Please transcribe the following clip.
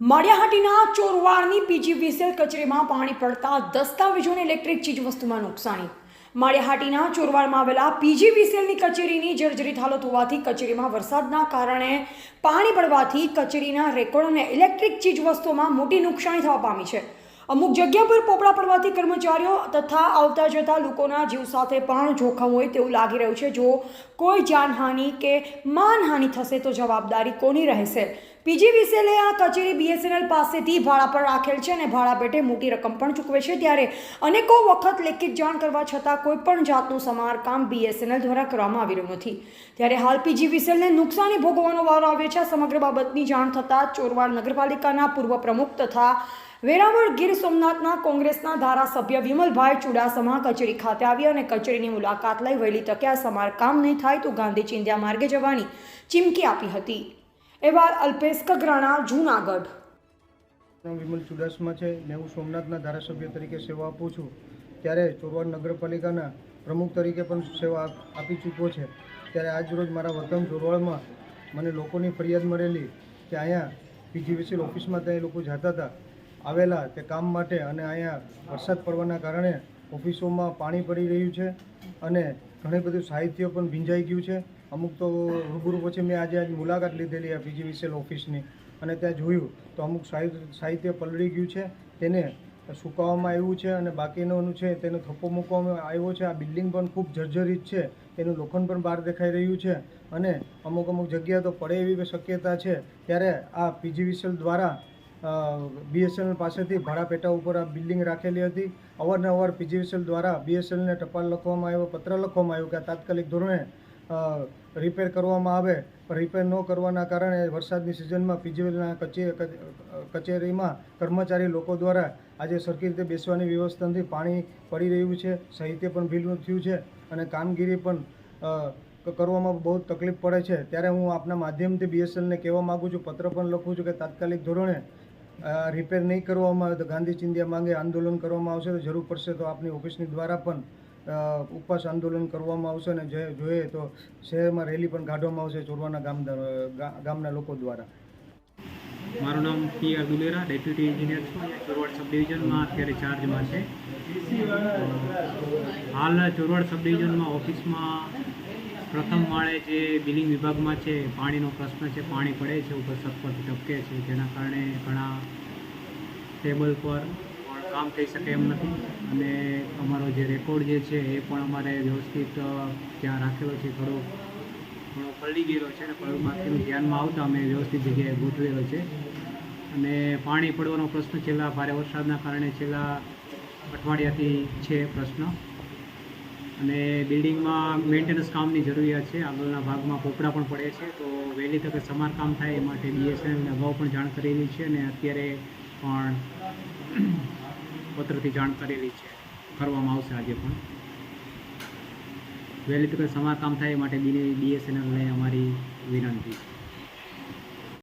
Maliya Hatina ચોરવાડની PGVCL કચેરીમાં પાણી પડતા દસ્તાવેજોને ઇલેક્ટ્રિક ચીજવસ્તુમાં નુકસાની. માળિયાહાટીના ચોરવાડમાં આવેલા પીજી પીજીવીસીએલની કચેરીની જર્જરિત હાલત હોવાથી કચેરીમાં વરસાદના કારણે પાણી પડવાથી કચેરીના રેકોર્ડ અને ઇલેક્ટ્રિક ચીજવસ્તુઓમાં મોટી નુકસાની થવા પામી છે. અમુક જગ્યા પર પોપડા પડવાથી કર્મચારીઓ તથા આવતા જતા લોકોના જીવ સાથે પણ જોખમ હોય તેવું લાગી રહ્યું છે. જો કોઈ જાનહાનિ કે માનહાનિ થશે તો જવાબદારી કોની રહેશે? પીજીવીસીએલે આ કચેરી બીએસએનએલ પાસેથી ભાડા પર રાખેલ છે અને ભાડા પેટે મોટી રકમ પણ ચૂકવે છે. ત્યારે અનેકો વખત લેખિત જાણ કરવા છતાં કોઈ પણ જાતનું સમારકામ બીએસએનએલ દ્વારા કરવામાં આવી રહ્યું નથી. ત્યારે હાલ પીજીવીસીએલને નુકસાની ભોગવવાનો વારો આવ્યો છે. આ સમગ્ર બાબતની જાણ થતાં ચોરવાડ નગરપાલિકાના પૂર્વ પ્રમુખ તથા વેરાવળ ગીર સોમનાથના કોંગ્રેસના ધારાસભ્ય વિમલભાઈ ચુડાસમા કચેરી ખાતે આવી અને કચેરીની મુલાકાત લઈ વહેલી તકે આ સમારકામ નહીં થાય તો ગાંધી ચિંધ્યા માર્ગે જવાની ચીમકી આપી હતી. એવા અલ્પેશ કગરાણા જૂનાગઢ. વિમલ ચુડાસમા છે ને હું સોમનાથના ધારાસભ્ય તરીકે સેવા આપું છું. ત્યારે ચોરવાડ નગરપાલિકાના પ્રમુખ તરીકે પણ સેવા આપી ચૂક્યો છે. ત્યારે આજ રોજ મારા વતન ચોરવાડમાં મને લોકોની ફરિયાદ મળેલી કે અહીંયા પીજીવીસીલ ઓફિસમાં ત્યાં એ લોકો જતા હતા. આવેલા તે કામ માટે અને અહીંયા વરસાદ પડવાના કારણે ઓફિસોમાં પાણી પડી રહ્યું છે અને ઘણી બધું સાહિત્ય પણ ભીંજાઈ ગયું છે. અમુક તો રૂબરૂ પછી મેં આજે આજ મુલાકાત લીધેલી આ પીજીવીસીએલ ઓફિસની અને ત્યાં જોયું તો અમુક સાહિત્ય પલળી ગયું છે. તેને સુકાવવામાં આવ્યું છે અને બાકીનું છે તેનો થપ્પો મૂકવામાં આવ્યો છે. આ બિલ્ડિંગ પણ ખૂબ જર્જરિત છે. તેનું લોખંડ પણ બહાર દેખાઈ રહ્યું છે અને અમુક અમુક જગ્યા તો પડે એવી શક્યતા છે. ત્યારે આ પીજીવીસીએલ દ્વારા બીએસએનએલ પાસેથી ભાડા પેટા ઉપર આ બિલ્ડિંગ રાખેલી હતી. અવારનવાર પીજીવીસીએલ દ્વારા બીએસએનએલને ટપાલ લખવામાં આવ્યો, પત્ર લખવામાં આવ્યો કે તાત્કાલિક ધોરણે રિપેર કરવામાં આવે. પણ રિપેર ન કરવાના કારણે વરસાદની સિઝનમાં પીજીવીએલના કચેરીમાં કર્મચારી લોકો દ્વારા આજે સરખી રીતે બેસવાની વ્યવસ્થા નથી પાણી પડી રહ્યું છે. સાહિત્ય પણ ભીલું થયું છે અને કામગીરી પણ કરવામાં બહુ તકલીફ પડે છે. ત્યારે હું આપના માધ્યમથી બીએસએલને કહેવા માગું છું, પત્ર પણ લખું છું કે તાત્કાલિક ધોરણે રિપેર નહીં કરવામાં આવે તો ગાંધી ચિંધ્યા માંગે આંદોલન કરવામાં આવશે. તો જરૂર પડશે તો આપની ઓફિસની દ્વારા પણ ઉપવાસ આંદોલન કરવામાં આવશે અને જે જોઈએ તો શહેરમાં રેલી પણ કાઢવામાં આવશે ચોરવાના ગામ ગામના લોકો દ્વારા. મારું નામ P R Dulera, deputy engineer છું. ચોરવાડ સબ ડિવિઝનમાં અત્યારે ચાર્જમાં છે. હાલ ચોરવાડ સબ ડિવિઝનમાં ઓફિસમાં પ્રથમ માળે જે બિલિંગ વિભાગમાં છે, પાણીનો પ્રશ્ન છે, પાણી પડે છે, ઉપર છત પર ટપકે છે, જેના કારણે ઘણા ટેબલ પર પણ કામ થઈ શકે એમ નથી. અને અમારો જે રેકોર્ડ જે છે, એ પણ અમારે વ્યવસ્થિત ત્યાં રાખેલો છે. થોડો થોડો પલળી ગયેલો છે અને પલળ બાકીનું ધ્યાનમાં આવતા અમે વ્યવસ્થિત જગ્યાએ ગોઠવેલો છે. અને પાણી પડવાનો પ્રશ્ન છેલ્લા ભારે વરસાદના કારણે છેલ્લા અઠવાડિયાથી છે પ્રશ્ન. અને બિલ્ડિંગમાં મેન્ટેનન્સ કામની જરૂરિયાત છે. આગળના ભાગમાં પોપડા પણ પડે છે. તો વહેલી તકે સમારકામ થાય એ માટે બીએસએનએલને અગાઉ પણ જાણ કરેલી છે અને અત્યારે પણ પત્રથી જાણ કરેલી છે. કરવામાં આવશે આજે પણ. વહેલી તકે સમારકામ થાય એ માટે બીએસએનએલને અમારી વિનંતી છે.